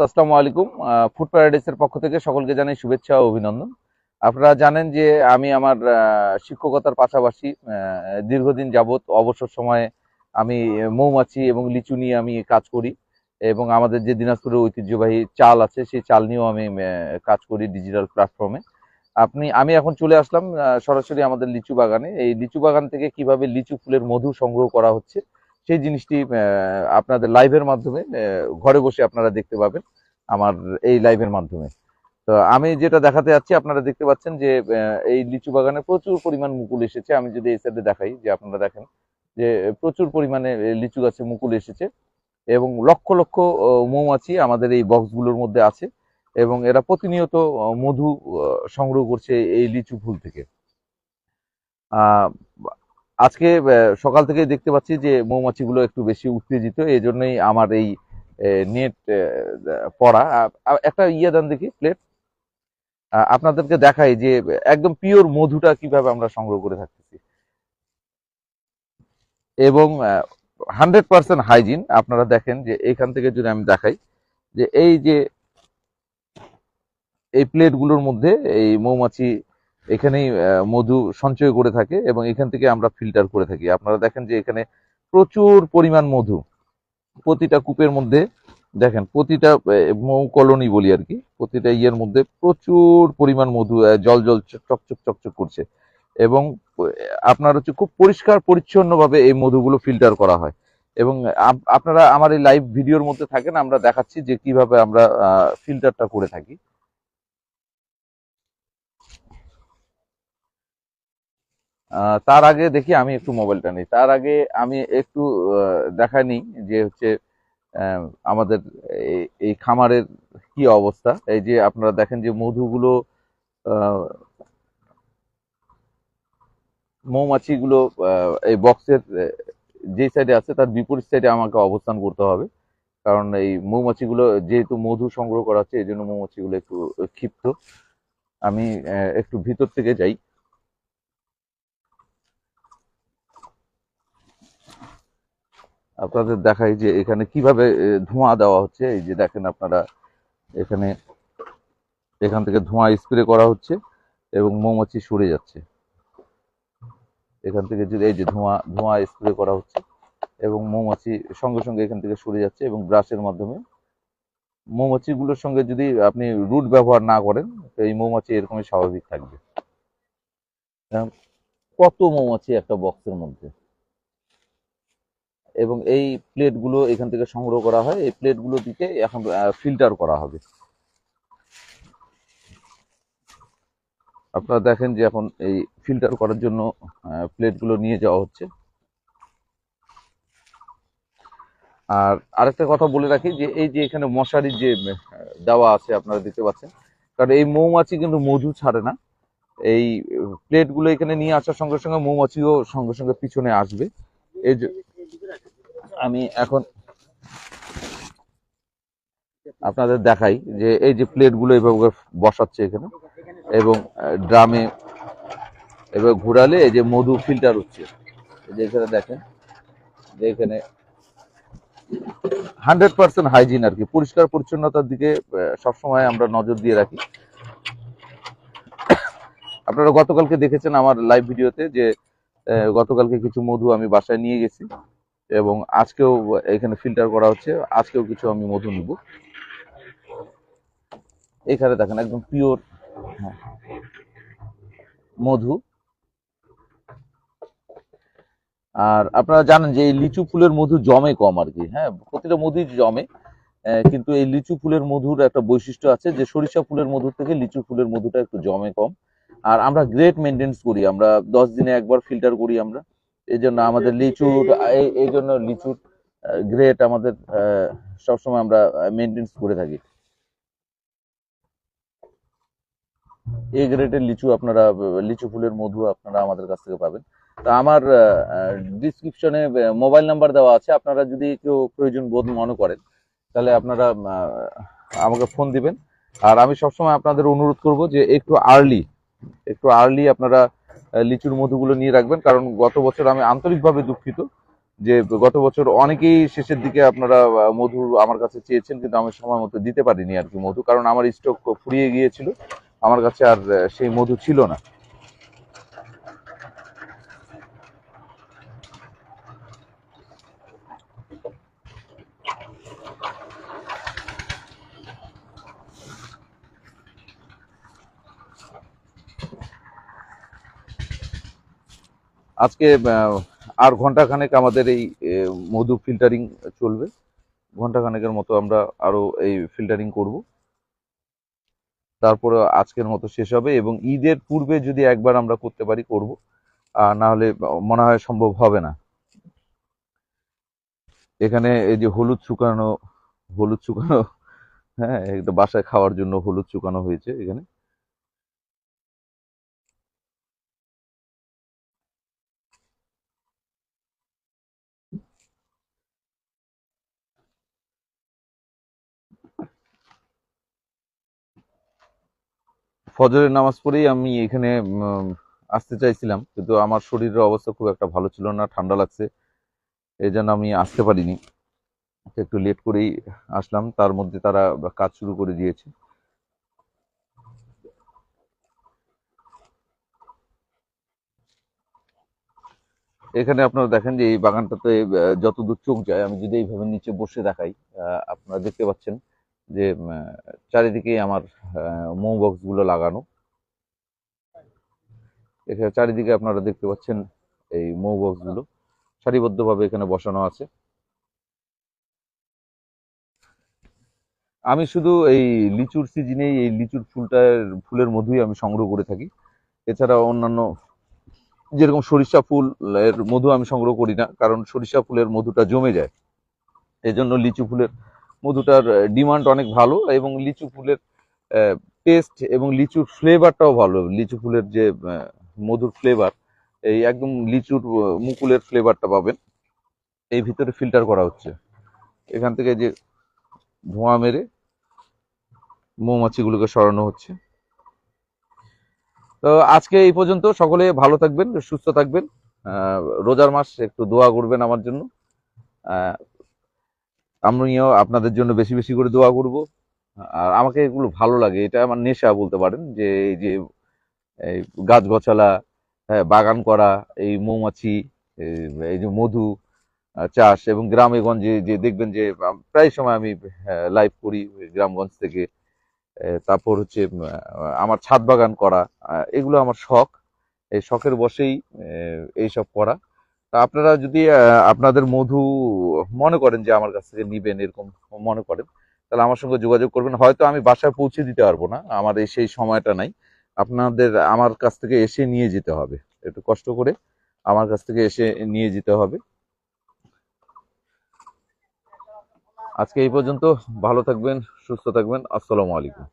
আসসালামু আলাইকুম। ফুড প্যারাডাইসের পক্ষ থেকে সকলকে জানাই শুভেচ্ছা ও অভিনন্দন। আপনারা জানেন যে আমি আমার শিক্ষকতার পাশাপাশি দীর্ঘদিন যাবৎ অবসর সময়ে আমি মৌমাছি এবং লিচু নিয়ে আমি কাজ করি এবং আমাদের যে দিনাজপুরের ঐতিহ্যবাহী চাল আছে, সেই চাল নিয়েও আমি কাজ করি ডিজিটাল প্ল্যাটফর্মে আপনি, আমি এখন চলে আসলাম সরাসরি আমাদের লিচু বাগানে। এই লিচু বাগান থেকে কীভাবে লিচু ফুলের মধু সংগ্রহ করা হচ্ছে সেই জিনিসটি আপনাদের লাইভের মাধ্যমে ঘরে বসে আপনারা দেখতে পাবেন আমার এই লাইভের মাধ্যমে। তো আমি যেটা দেখাতে যাচ্ছি, আপনারা দেখতে পাচ্ছেন যে এই লিচু বাগানে প্রচুর পরিমাণ মুকুল এসেছে। আমি যদি এই সাইডে দেখাই, যে আপনারা দেখেন যে, প্রচুর পরিমাণে লিচু গাছে মুকুল এসেছে এবং লক্ষ লক্ষ মৌমাছি আমাদের এই বক্সগুলোর মধ্যে আছে এবং এরা প্রতিনিয়ত মধু সংগ্রহ করছে এই লিচু ফুল থেকে। আজকে সকাল থেকে দেখতে পাচ্ছি যে মৌমাছিগুলো একটু বেশি উত্তেজিত এই জন্যই আমার এই নেট পড়া। একটা ইয়ে দেন দেখি প্লেট আপনাদেরকে দেখাই যে একদম পিওর মধুটা কীভাবে আমরা সংগ্রহ করে থাকতেছি। এবং হান্ড্রেড পার্সেন্ট হাইজিন আপনারা দেখেন যে এখান থেকে যদি আমি দেখাই যে এই যে এই প্লেটগুলোর মধ্যে এই মৌমাছি এখানেই মধু সঞ্চয় করে থাকে এবং এখান থেকে আমরা ফিল্টার করে থাকি। আপনারা দেখেন যে এখানে প্রচুর পরিমাণ মধু। প্রতিটা কূপের মধ্যে, দেখেন, প্রতিটা মৌ কলোনি বলি আর কি, প্রতিটা ইয়ের মধ্যে প্রচুর পরিমাণ মধু জল জল চকচক চকচক করছে। এবং আপনার হচ্ছে খুব পরিষ্কার, পরিচ্ছন্নভাবে এই মধুগুলো ফিল্টার করা হয়। এবং আপনারা আমার এই লাইভ ভিডিওর মধ্যে থাকেন, আমরা দেখাচ্ছি যে কীভাবে আমরা ফিল্টারটা করে থাকি। তার আগে দেখি আমি একটু মোবাইলটা নিই। তার আগে আমি একটু দেখাই নিই যে হচ্ছে আমাদের এই- এই খামারের কি অবস্থা। এই যে আপনারা দেখেন যে মধুগুলো মৌমাছিগুলো এই বক্সের যে সাইডে আছে তার বিপরীত সাইডে আমাকে অবস্থান করতে হবে। কারণ এই মৌমাছিগুলো, যেহেতু মধু সংগ্রহ করা হচ্ছে এই জন্য মৌমাছিগুলো একটু ক্ষিপ্ত। আমি একটু ভিতর থেকে যাই। আপনাদের দেখাই যে এখানে কীভাবে ধোঁয়া দেওয়া হচ্ছে। এই যে দেখেন আপনারা, এখানে, এখান থেকে ধোঁয়া স্প্রে করা হচ্ছে এবং মৌমাছি সরে যাচ্ছে। এখান থেকে যদি, এই যে ধোঁয়া ধোঁয়া স্প্রে করা হচ্ছে এবং মৌমাছি সঙ্গে সঙ্গে এখান থেকে সরে যাচ্ছে এবং ব্রাশের মাধ্যমে মৌমাছিগুলোর সঙ্গে যদি আপনি রুট ব্যবহার না করেন, তো এই মৌমাছি এরকমই স্বাভাবিক থাকবে। কত মৌমাছি একটা বক্সের মধ্যে? এবং এই প্লেটগুলো এখান থেকে সংগ্রহ করা হয়। এই প্লেটগুলো দিকে এখন ফিল্টার করা হবে। আপনারা দেখেন যে এখন এই ফিল্টার করার জন্য প্লেটগুলো নিয়ে যাওয়া হচ্ছে। আর আরেকটা কথা বলে রাখি যে, এই যে এখানে মশারি যে দেওয়া আছে, আপনারা দেখতে পাচ্ছেন। কারণ এই মৌমাছি কিন্তু মধু ছাড়ে না। এই প্লেটগুলো এখানে নিয়ে আসার সঙ্গে সঙ্গে মৌমাছিও সঙ্গে সঙ্গে পিছনে আসবে। এই আমি এখন আপনাদের দেখাই যে এই যে প্লেটগুলো এইভাবে বসাচ্ছে এখানে এবং ড্রামে এবার ঘোরালে এই যে মধু ফিল্টার হচ্ছে। যে এখানে দেখেন, যে এখানে হান্ড্রেড পার্সেন্ট হাইজিন আর কি, পরিষ্কার পরিচ্ছন্নতার দিকে সবসময় আমরা নজর দিয়ে রাখি। আপনারা গতকালকে দেখেছেন আমার লাইভ ভিডিওতে যে গতকালকে কিছু মধু আমি বাসায় নিয়ে গেছি। এবং আজকেও এখানে ফিল্টার করা হচ্ছে। আজকেও কিছু আমি মধু নিব। এখানে দেখেন একদম পিওর মধু। আর আপনারা জানেন যে এই লিচু ফুলের মধু জমে কম আর কি হ্যাঁ প্রতিটা মধুই জমে কিন্তু এই লিচু ফুলের মধুর একটা বৈশিষ্ট্য আছে যে সরিষা ফুলের মধুর থেকে লিচু ফুলের মধুটা একটু জমে কম। আর আমরা গ্রেট মেনটেন্স করি, আমরা দশ দিনে একবার ফিল্টার করি আমরা। এই জন্য আমাদের লিচুর, এই- জন্য লিচুর গ্রেট আমাদের সবসময় আমরা মেনটেন্স করে থাকি। এই গ্রেটের লিচু আপনারা, লিচু ফুলের মধু আপনারা আমাদের কাছ থেকে পাবেন। তো আমার ডিসক্রিপশনে মোবাইল নাম্বার দেওয়া আছে। আপনারা যদি কেউ প্রয়োজন বোধ মনে করেন, তাহলে আপনারা আমাকে ফোন দিবেন। আর আমি সবসময় আপনাদের অনুরোধ করব যে একটু আর্লি একটু আর্লি আপনারা লিচুর মধুগুলো নিয়ে রাখবেন। কারণ গত বছর আমি আন্তরিকভাবে দুঃখিত যে গত বছর অনেকেই শেষের দিকে আপনারা মধু আমার কাছে চেয়েছেন, কিন্তু আমি সময় মতো দিতে পারিনি আর কি মধু, কারণ আমার স্টক ফুরিয়ে গিয়েছিল। আমার কাছে আর সেই মধু ছিল না। আজকে আর ঘন্টাখানেক আমাদের এই মধু ফিল্টারিং চলবে। ঘন্টাখানেকের মতো আমরা আরও এই ফিল্টারিং করব। তারপরে আজকের মতো শেষ হবে এবং ঈদের পূর্বে যদি একবার আমরা করতে পারি, করব। না হলে মনে হয় সম্ভব হবে না। এখানে এই যে হলুদ শুকানো হলুদ শুকানো হ্যাঁ একটা বাসায় খাওয়ার জন্য হলুদ শুকানো হয়েছে এখানে। ফজরের নামাজ পড়েই আমি এখানে আসতে চাইছিলাম। কিন্তু আমার শরীরের অবস্থা খুব একটা ভালো ছিল না, ঠান্ডা লাগছে। এই জন্য আমি আসতে পারিনি। একটু লেট করেই আসলাম। তার মধ্যে তারা কাজ শুরু করে দিয়েছে। এখানে আপনারা দেখেন যে এই বাগানটাতে যতদূর চোখ যায়, আমি যদি এইভাবে নিচে বসে দেখাই আপনারা দেখতে পাচ্ছেন। যে চারিদিকেই আমার মৌ বক্সগুলো লাগানো। এখানে চারিদিকে আপনারা দেখতে পাচ্ছেন এই মৌ বক্সগুলো। সারিবদ্ধভাবে এখানে বসানো আছে। আমি শুধু এই লিচুর সিজনে এই লিচুর ফুলটার, ফুলের মধুই আমি সংগ্রহ করে থাকি। এছাড়া অন্যান্য যেরকম সরিষা ফুল, এর মধু আমি সংগ্রহ করি না, কারণ সরিষা ফুলের মধুটা জমে যায়। এই জন্য লিচু ফুলের মধুটার ডিমান্ড অনেক ভালো এবং লিচু ফুলের টেস্ট এবং লিচুর ফ্লেভারটাও ভালো। লিচু ফুলের যে মধুর ফ্লেভার এই একদম লিচুর মুকুলের ফ্লেভারটা পাবেন। এই ভিতরে ফিল্টার করা হচ্ছে। এখান থেকে যে ধোঁয়া মেরে মৌমাছিগুলোকে সরানো হচ্ছে। তো আজকে এই পর্যন্ত। সকলে ভালো থাকবেন, সুস্থ থাকবেন। রোজার মাস একটু দোয়া করবেন আমার জন্য। আমিও আপনাদের জন্য বেশি বেশি করে দোয়া করব। আর আমাকে এগুলো ভালো লাগে এটা আমার নেশা বলতে পারেন যে এই যে গাছ গছালা হ্যাঁ, বাগান করা এই মৌমাছি এই- যে মধু চাষ এবং গ্রামে গঞ্জে যে দেখবেন যে প্রায় সময় আমি লাইভ করি গ্রামগঞ্জ থেকে। তারপর হচ্ছে আমার ছাদ বাগান করা এগুলো আমার শখ। এই শখের বসেই এইসব করা। তা আপনারা যদি আপনাদের মধু মনে করেন যে আমার কাছ থেকে নিবেন, এরকম মনে করেন, তাহলে আমার সঙ্গে যোগাযোগ করবেন। হয়তো আমি বাসায় পৌঁছে দিতে পারব না, আমার এই সেই সময়টা নাই। আপনাদের আমার কাছ থেকে এসে নিয়ে যেতে হবে। একটু কষ্ট করে আমার কাছ থেকে এসে নিয়ে যেতে হবে। আজকে এই পর্যন্ত। ভালো থাকবেন, সুস্থ থাকবেন। আসসালামু আলাইকুম।